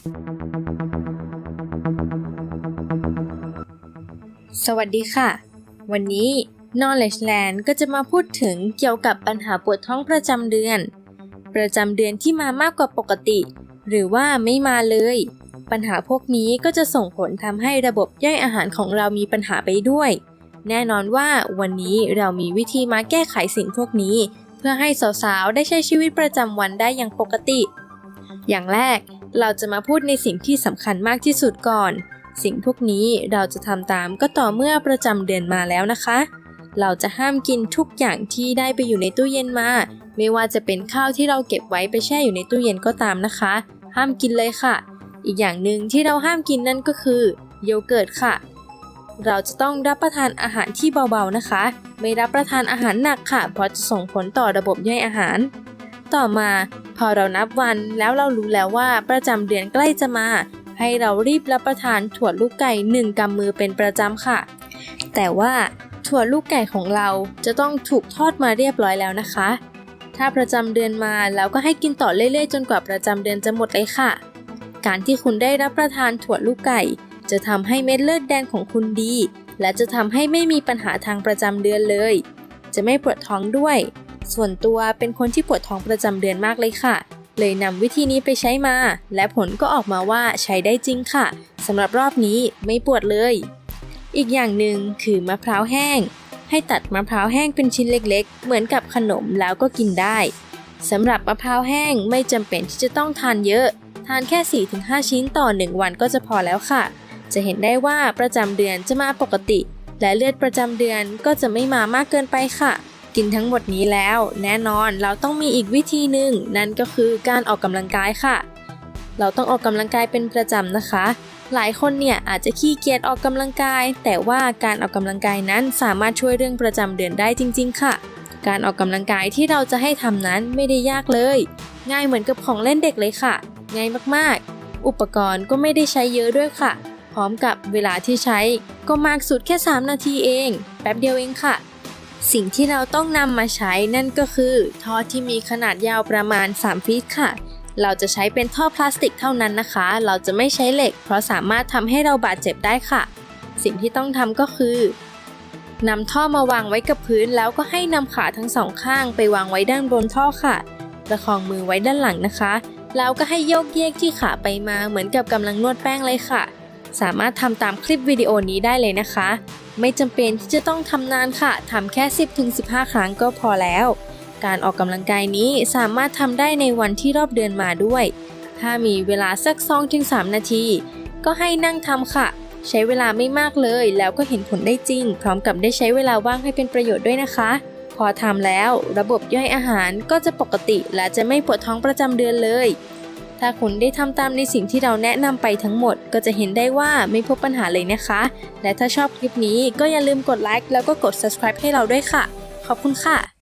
สวัสดีค่ะ วันนี้ Knowledge Land ก็จะมาพูดถึงเกี่ยวกับปัญหาปวดท้องประจำเดือน ประจำเดือนที่มามากกว่าปกติ หรือว่าไม่มาเลย ปัญหาพวกนี้ก็จะส่งผลทำให้ระบบย่อยอาหารของเรามีปัญหาไปด้วย แน่นอนว่าวันนี้เรามีวิธีมาแก้ไขสิ่งพวกนี้ เพื่อให้สาวๆ ได้ใช้ชีวิตประจำวันได้อย่างปกติ อย่างแรก เราจะมาพูดในสิ่งที่สำคัญมากที่สุดก่อน สิ่งพวกนี้เราจะทำตามก็ต่อเมื่อประจำเดือนมาแล้วนะคะ เราจะห้ามกินทุกอย่างที่ได้ไปอยู่ในตู้เย็นมา ไม่ว่าจะเป็นข้าวที่เราเก็บไว้ไปแช่อยู่ในตู้เย็นก็ตามนะคะ ห้ามกินเลยค่ะ อีกอย่างหนึ่งที่เราห้ามกินนั่นก็คือโยเกิร์ตค่ะ เราจะต้องรับประทานอาหารที่เบาๆนะคะ ไม่รับประทานอาหารหนักค่ะ เพราะจะส่งผลต่อระบบย่อยอาหาร ต่อมาพอเรานับวันแล้วเรารู้แล้วว่าประจำเดือนใกล้จะมา ให้เรารีบรับประทานถั่วลูกไก่หนึ่งกำมือเป็นประจำค่ะ แต่ว่าถั่วลูกไก่ของเราจะต้องถูกทอดมาเรียบร้อยแล้วนะคะ ถ้าประจำเดือนมาแล้วก็ให้กินต่อเรื่อยๆ จนกว่าประจำเดือนจะหมดเลยค่ะ การที่คุณได้รับประทานถั่วลูกไก่ จะทำให้เม็ดเลือดแดงของคุณดี และจะทำให้ไม่มีปัญหาทางประจำเดือนเลย จะไม่ปวดท้องด้วย ส่วนตัวเป็นคนที่ปวดท้องประจำเดือนมากเลยค่ะ เลยนำวิธีนี้ไปใช้มา และผลก็ออกมาว่าใช้ได้จริงค่ะสำหรับรอบนี้ไม่ปวดเลย อีกอย่างหนึ่งคือมะพร้าวแห้ง ให้ตัดมะพร้าวแห้งเป็นชิ้นเล็กๆ เหมือนกับขนมแล้วก็กินได้สำหรับมะพร้าวแห้งไม่จำเป็นที่จะต้องทานเยอะ ทานแค่ 4-5 ชิ้นต่อ 1 วันก็จะพอแล้วค่ะ จะเห็นได้ว่าประจำเดือนจะมาปกติ และเลือดประจำเดือนก็จะไม่มามากเกินไปค่ะ กินทั้งหมดนี้แล้ว แน่นอนเราต้องมีอีกวิธีหนึ่งนั่นก็คือการออกกำลังกายค่ะ เราต้องออกกำลังกายเป็นประจำนะคะ หลายคนเนี่ยอาจจะขี้เกียจออกกำลังกาย แต่ว่าการออกกำลังกายนั้นสามารถช่วยเรื่องประจำเดือนได้จริง ๆ ค่ะ การออกกำลังกายที่เราจะให้ทำนั้นไม่ได้ยากเลย ง่ายเหมือนกับของเล่นเด็กเลยค่ะ ง่ายมากๆ อุปกรณ์ก็ไม่ได้ใช้เยอะด้วยค่ะ พร้อมกับเวลาที่ใช้ก็มากสุดแค่ 3 นาทีเอง แป๊บเดียวเองค่ะ สิ่งที่เราต้องนำมาใช้นั่นก็คือท่อที่มีขนาดยาวประมาณ 3 ฟีตค่ะ เราจะใช้เป็นท่อพลาสติกเท่านั้นนะคะ เราจะไม่ใช้เหล็ก เพราะสามารถทำให้เราบาดเจ็บได้ค่ะ สิ่งที่ต้องทำก็คือนำท่อมาวางไว้กับพื้นแล้วก็ให้นำขาทั้งสองข้างไปวางไว้ด้านบนท่อค่ะ ประคองมือไว้ด้านหลังนะคะ แล้วก็ให้โยกเยกที่ขาไปมาเหมือนกับกำลังนวดแป้งเลยค่ะ สามารถทำตามคลิปวิดีโอนี้ได้เลยนะคะ ไม่จำเป็นที่จะต้องทำนานค่ะทำแค่ 10-15 ครั้งก็พอแล้ว การออกกำลังกายนี้สามารถทำได้ในวันที่รอบเดือนมาด้วย ถ้ามีเวลาสัก 2-3 นาที ก็ให้นั่งทำค่ะ ใช้เวลาไม่มากเลยแล้วก็เห็นผลได้จริง พร้อมกับได้ใช้เวลาว่างให้เป็นประโยชน์ด้วยนะคะ พอทำแล้ว ระบบย่อยอาหารก็จะปกติและจะไม่ปวดท้องประจำเดือนเลย ถ้าคุณได้ทำตามในสิ่งที่เราแนะนำไปทั้งหมด ก็จะเห็นได้ว่าไม่พบปัญหาเลยนะคะ และถ้าชอบคลิปนี้ก็อย่าลืมกดไลค์แล้วก็กด subscribe ให้เราด้วยค่ะ ขอบคุณค่ะ